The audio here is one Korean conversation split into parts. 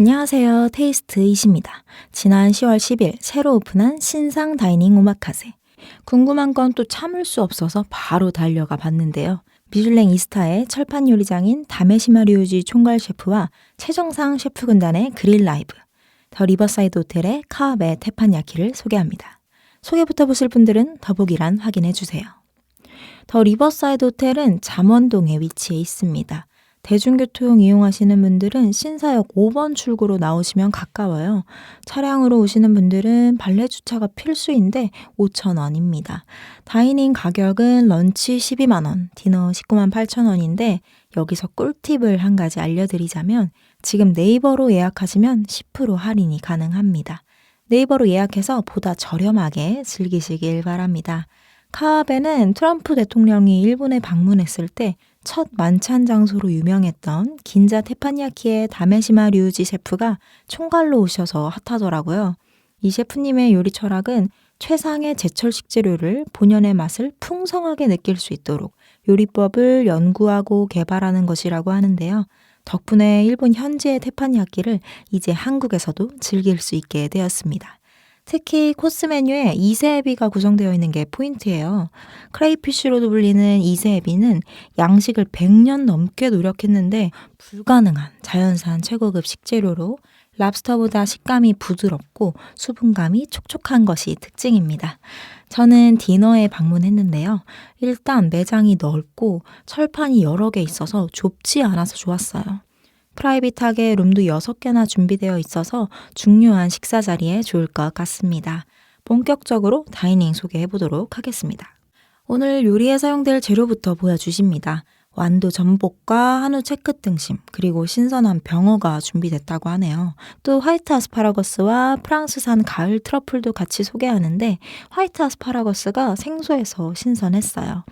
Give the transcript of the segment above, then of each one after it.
안녕하세요. 테이스트 이십니다. 지난 10월 10일 새로 오픈한 신상 다이닝 오마카세. 궁금한 건 또 참을 수 없어서 바로 달려가 봤는데요. 미슐랭 이스타의 철판 요리장인 다메시마 류지 총괄 셰프와 최정상 셰프 군단의 그릴 라이브, 더 리버사이드 호텔의 카와베 테판야키를 소개합니다. 소개부터 보실 분들은 더보기란 확인해 주세요. 더 리버사이드 호텔은 잠원동에 위치해 있습니다. 대중교통 이용하시는 분들은 신사역 5번 출구로 나오시면 가까워요. 차량으로 오시는 분들은 발레 주차가 필수인데 5,000원입니다. 다이닝 가격은 런치 12만원, 디너 19만 8천원인데 여기서 꿀팁을 한 가지 알려드리자면 지금 네이버로 예약하시면 10% 할인이 가능합니다. 네이버로 예약해서 보다 저렴하게 즐기시길 바랍니다. 카와베는 트럼프 대통령이 일본에 방문했을 때 첫 만찬 장소로 유명했던 긴자 테파니야키의 다메시마 류지 셰프가 총괄로 오셔서 핫하더라고요. 이 셰프님의 요리 철학은 최상의 제철 식재료를 본연의 맛을 풍성하게 느낄 수 있도록 요리법을 연구하고 개발하는 것이라고 하는데요. 덕분에 일본 현지의 테파니야키를 이제 한국에서도 즐길 수 있게 되었습니다. 특히 코스 메뉴에 이세에비가 구성되어 있는 게 포인트예요. 크레이피쉬로도 불리는 이세에비는 양식을 100년 넘게 노력했는데 불가능한 자연산 최고급 식재료로 랍스터보다 식감이 부드럽고 수분감이 촉촉한 것이 특징입니다. 저는 디너에 방문했는데요. 일단 매장이 넓고 철판이 여러 개 있어서 좁지 않아서 좋았어요. 프라이빗하게 룸도 6개나 준비되어 있어서 중요한 식사 자리에 좋을 것 같습니다. 본격적으로 다이닝 소개해 보도록 하겠습니다. 오늘 요리에 사용될 재료부터 보여주십니다. 완도 전복과 한우 체크 등심, 그리고 신선한 병어가 준비됐다고 하네요. 또 화이트 아스파라거스와 프랑스산 가을 트러플도 같이 소개하는데 화이트 아스파라거스가 생소해서 신선했어요.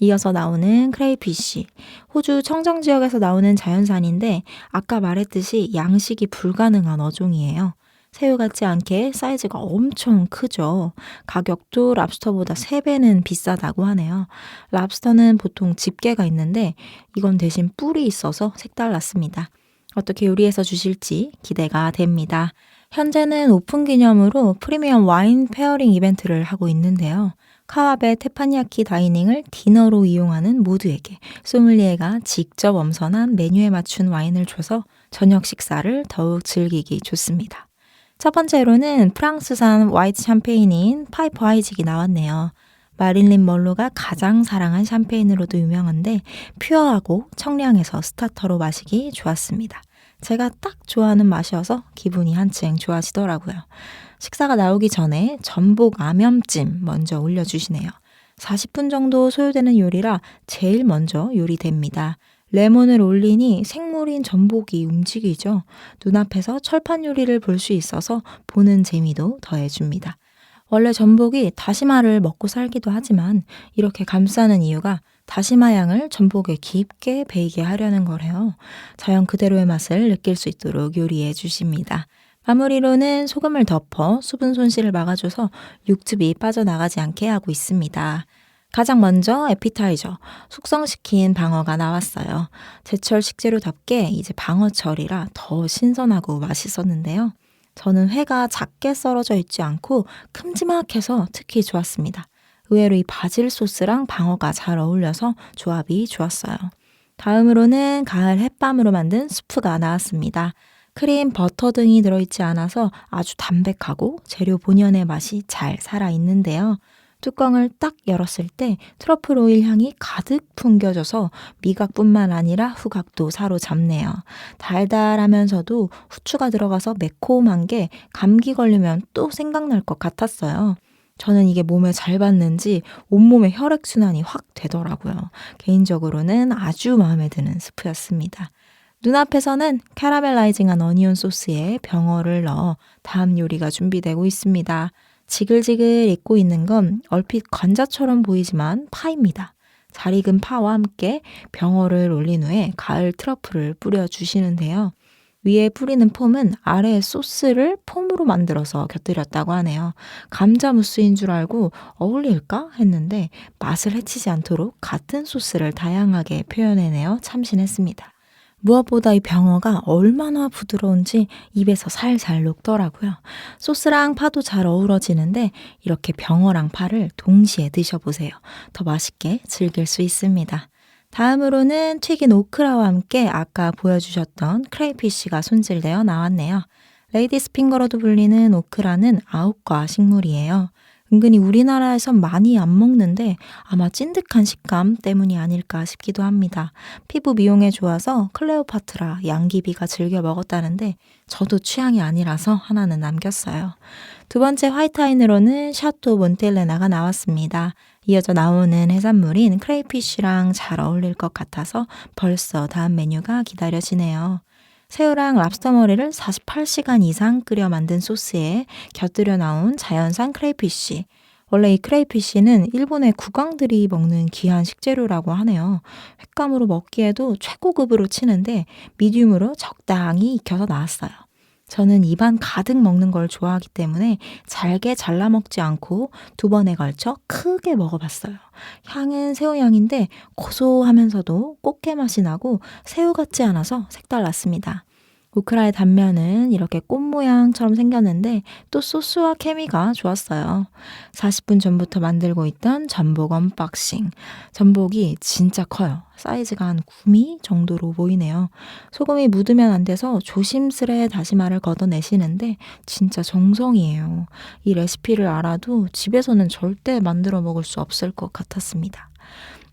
이어서 나오는 크레이피쉬. 호주 청정 지역에서 나오는 자연산인데 아까 말했듯이 양식이 불가능한 어종이에요. 새우 같지 않게 사이즈가 엄청 크죠. 가격도 랍스터보다 3배는 비싸다고 하네요. 랍스터는 보통 집게가 있는데 이건 대신 뿔이 있어서 색달랐습니다. 어떻게 요리해서 주실지 기대가 됩니다. 현재는 오픈 기념으로 프리미엄 와인 페어링 이벤트를 하고 있는데요. 카와베 테파니아키 다이닝을 디너로 이용하는 모두에게 소믈리에가 직접 엄선한 메뉴에 맞춘 와인을 줘서 저녁 식사를 더욱 즐기기 좋습니다. 첫 번째로는 프랑스산 화이트 샴페인인 파이퍼 하이직이 나왔네요. 마릴린 멀로가 가장 사랑한 샴페인으로도 유명한데 퓨어하고 청량해서 스타터로 마시기 좋았습니다. 제가 딱 좋아하는 맛이어서 기분이 한층 좋아지더라고요. 식사가 나오기 전에 전복 암염찜 먼저 올려주시네요. 40분 정도 소요되는 요리라 제일 먼저 요리됩니다. 레몬을 올리니 생물인 전복이 움직이죠. 눈앞에서 철판 요리를 볼 수 있어서 보는 재미도 더해줍니다. 원래 전복이 다시마를 먹고 살기도 하지만 이렇게 감싸는 이유가 다시마 양을 전복에 깊게 배이게 하려는 거래요. 자연 그대로의 맛을 느낄 수 있도록 요리해 주십니다. 마무리로는 소금을 덮어 수분 손실을 막아줘서 육즙이 빠져나가지 않게 하고 있습니다. 가장 먼저 에피타이저, 숙성시킨 방어가 나왔어요. 제철 식재료답게 이제 방어철이라 더 신선하고 맛있었는데요. 저는 회가 작게 썰어져 있지 않고 큼지막해서 특히 좋았습니다. 의외로 이 바질 소스랑 방어가 잘 어울려서 조합이 좋았어요. 다음으로는 가을 햇밤으로 만든 수프가 나왔습니다. 크림, 버터 등이 들어있지 않아서 아주 담백하고 재료 본연의 맛이 잘 살아있는데요. 뚜껑을 딱 열었을 때 트러플 오일 향이 가득 풍겨져서 미각뿐만 아니라 후각도 사로잡네요. 달달하면서도 후추가 들어가서 매콤한 게 감기 걸리면 또 생각날 것 같았어요. 저는 이게 몸에 잘 받는지 온몸의 혈액순환이 확 되더라고요. 개인적으로는 아주 마음에 드는 스프였습니다. 눈앞에서는 캐러멜라이징한 어니언 소스에 병어를 넣어 다음 요리가 준비되고 있습니다. 지글지글 익고 있는 건 얼핏 관자처럼 보이지만 파입니다. 잘 익은 파와 함께 병어를 올린 후에 가을 트러플을 뿌려주시는데요. 위에 뿌리는 폼은 아래 소스를 폼으로 만들어서 곁들였다고 하네요. 감자 무스인 줄 알고 어울릴까 했는데 맛을 해치지 않도록 같은 소스를 다양하게 표현해내어 참신했습니다. 무엇보다 이 병어가 얼마나 부드러운지 입에서 살살 녹더라고요. 소스랑 파도 잘 어우러지는데 이렇게 병어랑 파를 동시에 드셔보세요. 더 맛있게 즐길 수 있습니다. 다음으로는 튀긴 오크라와 함께 아까 보여주셨던 크레이피쉬가 손질되어 나왔네요. 레이디스 핑거로도 불리는 오크라는 아욱과 식물이에요. 은근히 우리나라에선 많이 안 먹는데 아마 찐득한 식감 때문이 아닐까 싶기도 합니다. 피부 미용에 좋아서 클레오파트라, 양귀비가 즐겨 먹었다는데 저도 취향이 아니라서 하나는 남겼어요. 두 번째 화이트아인으로는 샤토 몬텔레나가 나왔습니다. 이어져 나오는 해산물인 크레이피쉬랑 잘 어울릴 것 같아서 벌써 다음 메뉴가 기다려지네요. 새우랑 랍스터 머리를 48시간 이상 끓여 만든 소스에 곁들여 나온 자연산 크레이피쉬. 원래 이 크레이피쉬는 일본의 국왕들이 먹는 귀한 식재료라고 하네요. 횟감으로 먹기에도 최고급으로 치는데 미디움으로 적당히 익혀서 나왔어요. 저는 입안 가득 먹는 걸 좋아하기 때문에 잘게 잘라 먹지 않고 두 번에 걸쳐 크게 먹어봤어요. 향은 새우향인데 고소하면서도 꽃게 맛이 나고 새우 같지 않아서 색달랐습니다. 우크라의 단면은 이렇게 꽃 모양처럼 생겼는데 또 소스와 케미가 좋았어요. 40분 전부터 만들고 있던 전복 언박싱. 전복이 진짜 커요. 사이즈가 한 9미 정도로 보이네요. 소금이 묻으면 안 돼서 조심스레 다시마를 걷어내시는데 진짜 정성이에요. 이 레시피를 알아도 집에서는 절대 만들어 먹을 수 없을 것 같았습니다.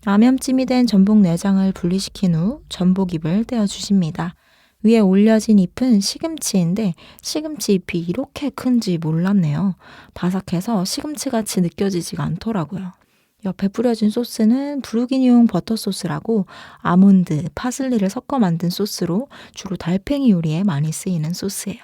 암염찜이 된 전복 내장을 분리시킨 후 전복 잎을 떼어 주십니다. 위에 올려진 잎은 시금치인데 시금치 잎이 이렇게 큰지 몰랐네요. 바삭해서 시금치같이 느껴지지가 않더라고요. 옆에 뿌려진 소스는 브루기니용 버터 소스라고 아몬드, 파슬리를 섞어 만든 소스로 주로 달팽이 요리에 많이 쓰이는 소스예요.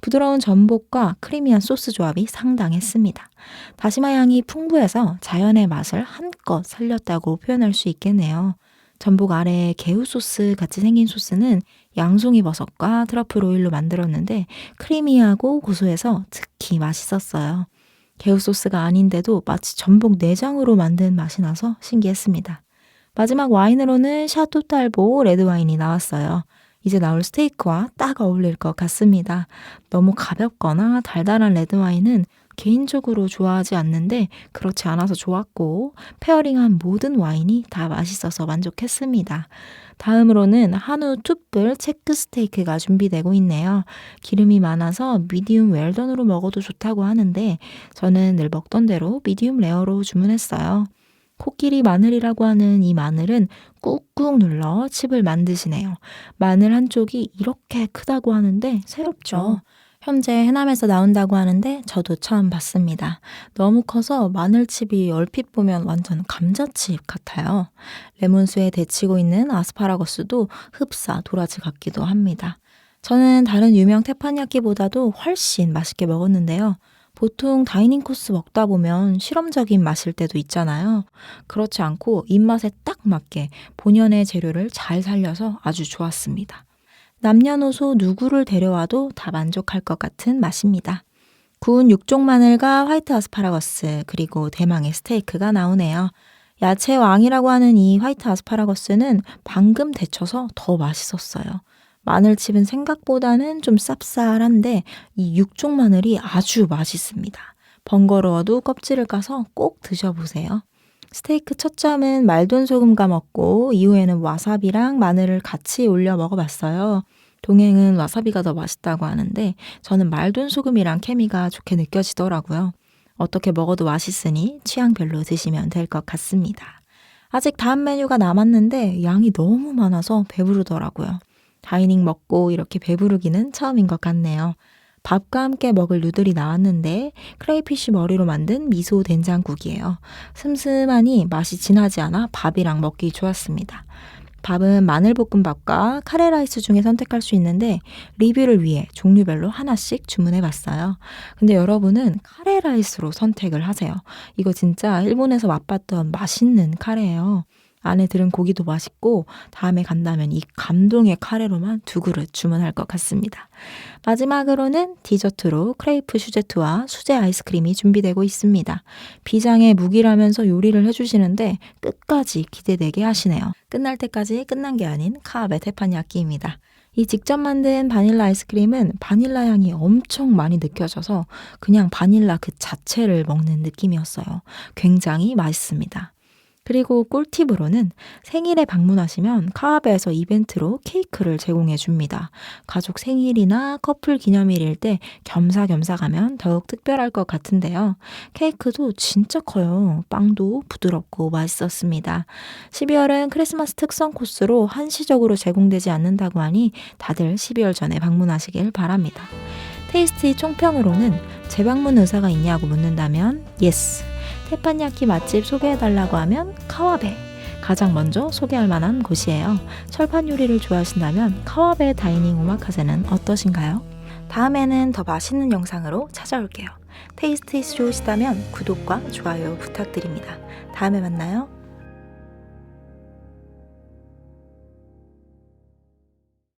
부드러운 전복과 크리미한 소스 조합이 상당했습니다. 다시마 향이 풍부해서 자연의 맛을 한껏 살렸다고 표현할 수 있겠네요. 전복 아래에 개우 소스 같이 생긴 소스는 양송이 버섯과 트러플 오일로 만들었는데 크리미하고 고소해서 특히 맛있었어요. 개우 소스가 아닌데도 마치 전복 내장으로 만든 맛이 나서 신기했습니다. 마지막 와인으로는 샤토 딸보 레드 와인이 나왔어요. 이제 나올 스테이크와 딱 어울릴 것 같습니다. 너무 가볍거나 달달한 레드 와인은 개인적으로 좋아하지 않는데 그렇지 않아서 좋았고 페어링한 모든 와인이 다 맛있어서 만족했습니다. 다음으로는 한우 투뿔 체크 스테이크가 준비되고 있네요. 기름이 많아서 미디움 웰던으로 먹어도 좋다고 하는데 저는 늘 먹던 대로 미디움 레어로 주문했어요. 코끼리 마늘이라고 하는 이 마늘은 꾹꾹 눌러 칩을 만드시네요. 마늘 한쪽이 이렇게 크다고 하는데 새롭죠. 현재 해남에서 나온다고 하는데 저도 처음 봤습니다. 너무 커서 마늘칩이 얼핏 보면 완전 감자칩 같아요. 레몬수에 데치고 있는 아스파라거스도 흡사 도라지 같기도 합니다. 저는 다른 유명 테파니야끼보다도 훨씬 맛있게 먹었는데요. 보통 다이닝 코스 먹다 보면 실험적인 맛일 때도 있잖아요. 그렇지 않고 입맛에 딱 맞게 본연의 재료를 잘 살려서 아주 좋았습니다. 남녀노소 누구를 데려와도 다 만족할 것 같은 맛입니다. 구운 육종 마늘과 화이트 아스파라거스 그리고 대망의 스테이크가 나오네요. 야채 왕이라고 하는 이 화이트 아스파라거스는 방금 데쳐서 더 맛있었어요. 마늘칩은 생각보다는 좀 쌉쌀한데 이 육종 마늘이 아주 맛있습니다. 번거로워도 껍질을 까서 꼭 드셔보세요. 스테이크 첫 점은 말돈 소금과 먹고 이후에는 와사비랑 마늘을 같이 올려 먹어봤어요. 동행은 와사비가 더 맛있다고 하는데 저는 말돈 소금이랑 케미가 좋게 느껴지더라고요. 어떻게 먹어도 맛있으니 취향별로 드시면 될 것 같습니다. 아직 다음 메뉴가 남았는데 양이 너무 많아서 배부르더라고요. 다이닝 먹고 이렇게 배부르기는 처음인 것 같네요. 밥과 함께 먹을 누들이 나왔는데 크레이피쉬 머리로 만든 미소 된장국이에요. 슴슴하니 맛이 진하지 않아 밥이랑 먹기 좋았습니다. 밥은 마늘볶음밥과 카레라이스 중에 선택할 수 있는데 리뷰를 위해 종류별로 하나씩 주문해 봤어요. 근데 여러분은 카레라이스로 선택을 하세요. 이거 진짜 일본에서 맛봤던 맛있는 카레예요. 안에 들은 고기도 맛있고 다음에 간다면 이 감동의 카레로만 두 그릇 주문할 것 같습니다. 마지막으로는 디저트로 크레이프 슈제트와 수제 아이스크림이 준비되고 있습니다. 비장의 무기라면서 요리를 해주시는데 끝까지 기대되게 하시네요. 끝날 때까지 끝난 게 아닌 카아베 테파니야끼입니다. 이 직접 만든 바닐라 아이스크림은 바닐라 향이 엄청 많이 느껴져서 그냥 바닐라 그 자체를 먹는 느낌이었어요. 굉장히 맛있습니다. 그리고 꿀팁으로는 생일에 방문하시면 카아베에서 이벤트로 케이크를 제공해 줍니다. 가족 생일이나 커플 기념일일 때 겸사겸사 가면 더욱 특별할 것 같은데요. 케이크도 진짜 커요. 빵도 부드럽고 맛있었습니다. 12월은 크리스마스 특선 코스로 한시적으로 제공되지 않는다고 하니 다들 12월 전에 방문하시길 바랍니다. 테이스티 총평으로는 재방문 의사가 있냐고 묻는다면 예스. 테판야키 맛집 소개해달라고 하면 카와베. 가장 먼저 소개할 만한 곳이에요. 철판 요리를 좋아하신다면 카와베 다이닝 오마카세는 어떠신가요? 다음에는 더 맛있는 영상으로 찾아올게요. 테이스트잇 좋으시다면 구독과 좋아요 부탁드립니다. 다음에 만나요.